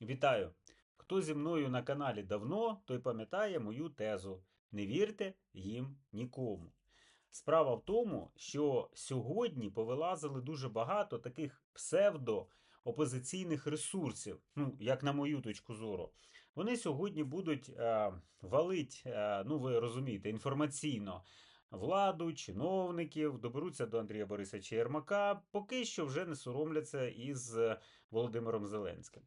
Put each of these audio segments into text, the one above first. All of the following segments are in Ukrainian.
Вітаю! Хто зі мною на каналі давно, той пам'ятає мою тезу: не вірте їм нікому. Справа в тому, що сьогодні повилазили дуже багато таких псевдо-опозиційних ресурсів, ну, як на мою точку зору. Вони сьогодні будуть е, валить, е, ну ви розумієте, інформаційно владу, чиновників, доберуться до Андрія Борисовича Єрмака, поки що вже не соромляться із е, Володимиром Зеленським.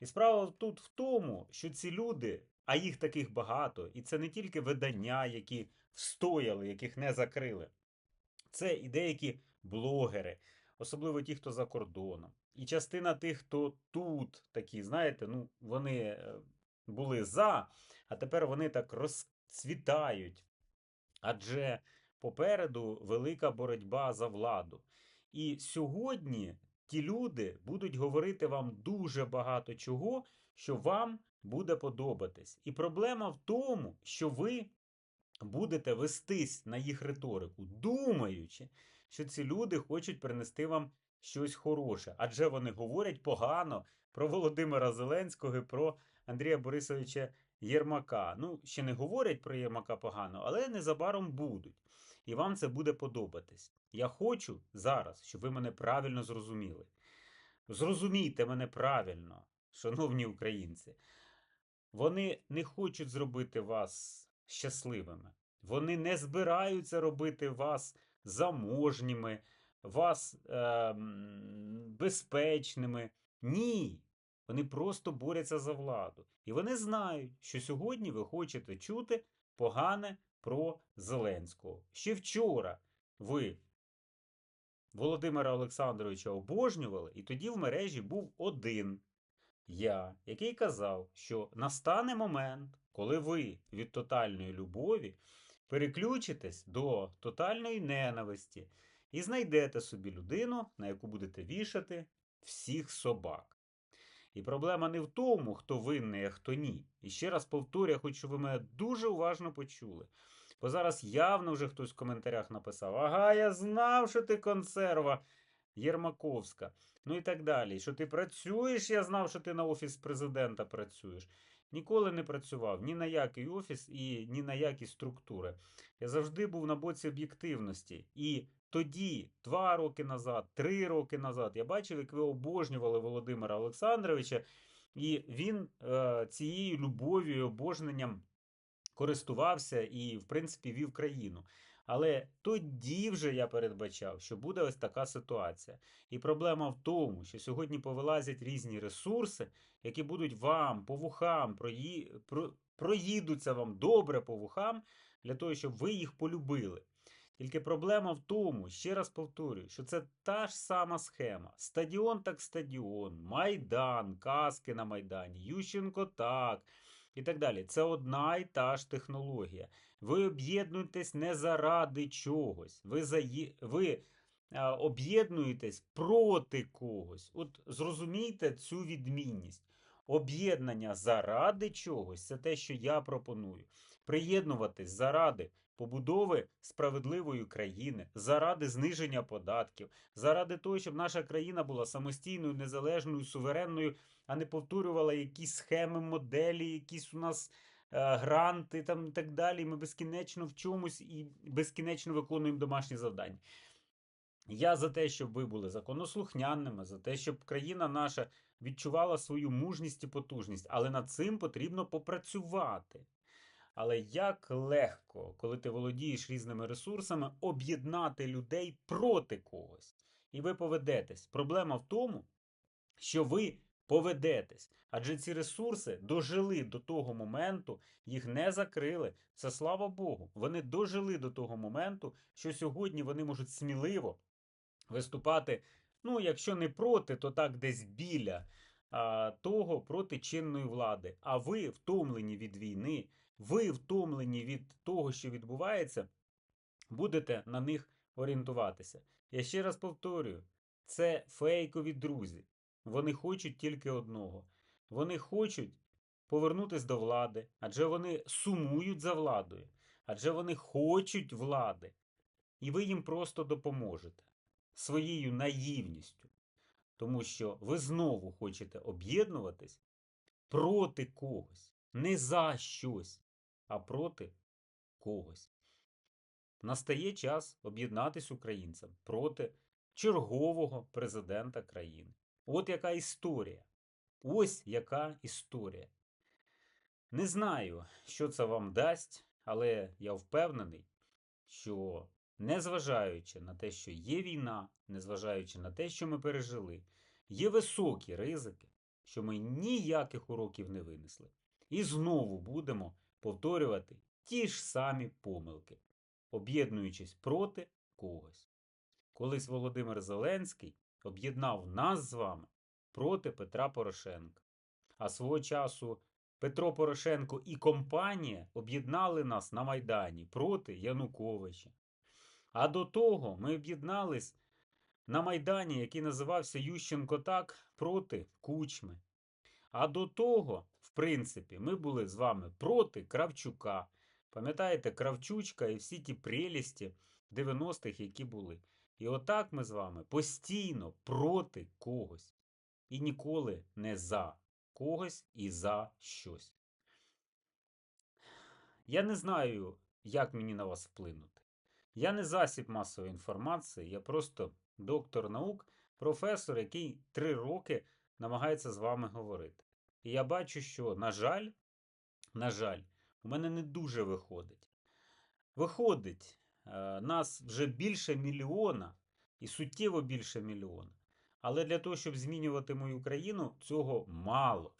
І справа тут в тому, що ці люди, а їх таких багато, і це не тільки видання, які встояли, яких не закрили. Це і деякі блогери, особливо ті, хто за кордоном. І частина тих, хто тут такі, знаєте, ну вони е, були за, а тепер вони так розцвітають. Адже попереду велика боротьба за владу. І сьогодні ті люди будуть говорити вам дуже багато чого, що вам буде подобатись. І проблема в тому, що ви будете вестись на їх риторику, думаючи, що ці люди хочуть принести вам щось хороше. Адже вони говорять погано про Володимира Зеленського і про Андрія Борисовича Єрмака. Ну, ще не говорять про Єрмака погано, але незабаром будуть. І вам це буде подобатись. Я хочу зараз, щоб ви мене правильно зрозуміли. Зрозумійте мене правильно, шановні українці. Вони не хочуть зробити вас щасливими. Вони не збираються робити вас заможніми, вас е, безпечними. Ні. Вони просто борються за владу. І вони знають, що сьогодні ви хочете чути погане про Зеленського. Ще вчора ви Володимира Олександровича обожнювали, і тоді в мережі був один я, який казав, що настане момент, коли ви від тотальної любові переключитесь до тотальної ненависті і знайдете собі людину, на яку будете вішати всіх собак. І проблема не в тому, хто винний, а хто ні. І ще раз повторю, я хочу, ви мене дуже уважно почули. Бо зараз явно вже хтось в коментарях написав: Ага, я знав, що ти консерва Єрмаковська. Ну і так далі. Що ти працюєш, я знав, що ти на офіс президента працюєш. Ніколи не працював ні на який офіс і ні на які структури. Я завжди був на боці об'єктивності. І тоді, два роки назад, три роки назад, я бачив, як ви обожнювали Володимира Олександровича, і він е, цією любов'ю і обожненням користувався і, в принципі, вів країну. Але тоді вже я передбачав, що буде ось така ситуація. І проблема в тому, що сьогодні повилазять різні ресурси, які будуть вам по вухам, прої... про... проїдуться вам добре по вухам, для того, щоб ви їх полюбили. Тільки проблема в тому, ще раз повторюю, що це та ж сама схема. Стадіон так стадіон, Майдан, каски на Майдані, Ющенко так і так далі. Це одна і та ж технологія. Ви об'єднуєтесь не заради чогось. Ви, заї... ви об'єднуєтесь проти когось. От зрозумійте цю відмінність. Об'єднання заради чогось це те, що я пропоную. Приєднуватись заради побудови справедливої країни, заради зниження податків, заради того, щоб наша країна була самостійною, незалежною, суверенною, а не повторювала якісь схеми, моделі, якісь у нас е, гранти там і так далі. Ми безкінечно в чомусь і безкінечно виконуємо домашні завдання. Я за те, щоб ви були законослухняними, за те, щоб країна наша відчувала свою мужність і потужність, але над цим потрібно попрацювати. Але як легко, коли ти володієш різними ресурсами, об'єднати людей проти когось. І ви поведетесь. Проблема в тому, що ви поведетесь. Адже ці ресурси дожили до того моменту, їх не закрили. Це слава Богу. Вони дожили до того моменту, що сьогодні вони можуть сміливо виступати, ну, якщо не проти, то так десь біля того проти чинної влади. А ви втомлені від війни, ви втомлені від того, що відбувається, будете на них орієнтуватися. Я ще раз повторюю: це фейкові друзі. Вони хочуть тільки одного. Вони хочуть повернутися до влади, адже вони сумують за владою, адже вони хочуть влади. І ви їм просто допоможете своєю наївністю. Тому що ви знову хочете об'єднуватись проти когось. Не за щось, а проти когось. Настає час об'єднатись українцям проти чергового президента країни. От яка історія. Ось яка історія. Не знаю, що це вам дасть, але я впевнений, що незважаючи на те, що є війна, незважаючи на те, що ми пережили, є високі ризики, що ми ніяких уроків не винесли. І знову будемо повторювати ті ж самі помилки, об'єднуючись проти когось. Колись Володимир Зеленський об'єднав нас з вами проти Петра Порошенка. А свого часу Петро Порошенко і компанія об'єднали нас на Майдані проти Януковича. А до того ми об'єднались на Майдані, який називався Ющенко так, проти Кучми. А до того, в принципі, ми були з вами проти Кравчука. Пам'ятаєте, Кравчучка і всі ті прелісті 90-х, які були. І отак ми з вами постійно проти когось. І ніколи не за когось і за щось. Я не знаю, як мені на вас вплинути. Я не засіб масової інформації, я просто доктор наук, професор, який три роки намагається з вами говорити. І я бачу, що, на жаль, на жаль, у мене не дуже виходить. Виходить, е, нас вже більше мільйона і суттєво більше мільйона. Але для того, щоб змінювати мою країну, цього мало.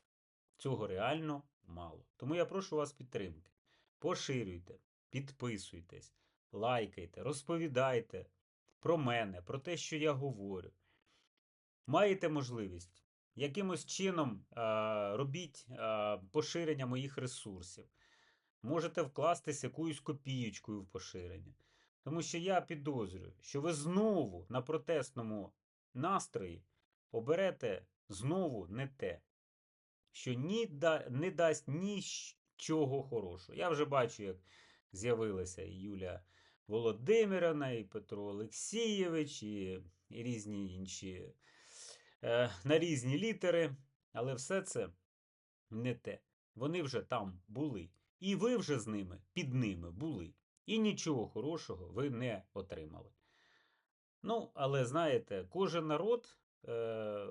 Цього реально мало. Тому я прошу вас підтримки. Поширюйте, підписуйтесь, лайкайте, розповідайте про мене, про те, що я говорю. Маєте можливість. Якимось чином а, робіть а, поширення моїх ресурсів. Можете вкластись якоюсь копієчкою в поширення. Тому що я підозрюю, що ви знову на протестному настрої оберете знову не те, що ні да, не дасть нічого хорошого. Я вже бачу, як з'явилася і Юля Володимирівна, і Петро Олексійович, і, і різні інші е, на різні літери. Але все це не те. Вони вже там були. І ви вже з ними, під ними були. І нічого хорошого ви не отримали. Ну, але знаєте, кожен народ е,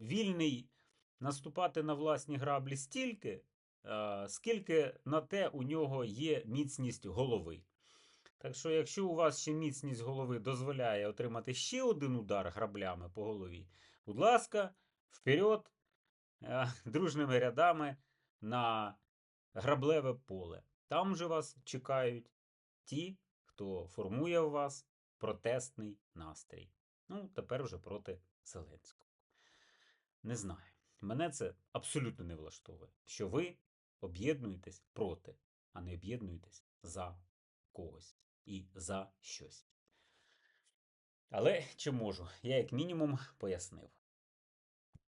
вільний наступати на власні граблі стільки, е, скільки на те у нього є міцність голови. Так що, якщо у вас ще міцність голови дозволяє отримати ще один удар граблями по голові, будь ласка, вперед, е, дружними рядами на граблеве поле. Там же вас чекають ті, хто формує у вас протестний настрій. Ну, тепер вже проти Зеленського. Не знаю. Мене це абсолютно не влаштовує, що ви об'єднуєтесь проти, а не об'єднуєтесь за когось і за щось. Але чи можу? Я як мінімум пояснив.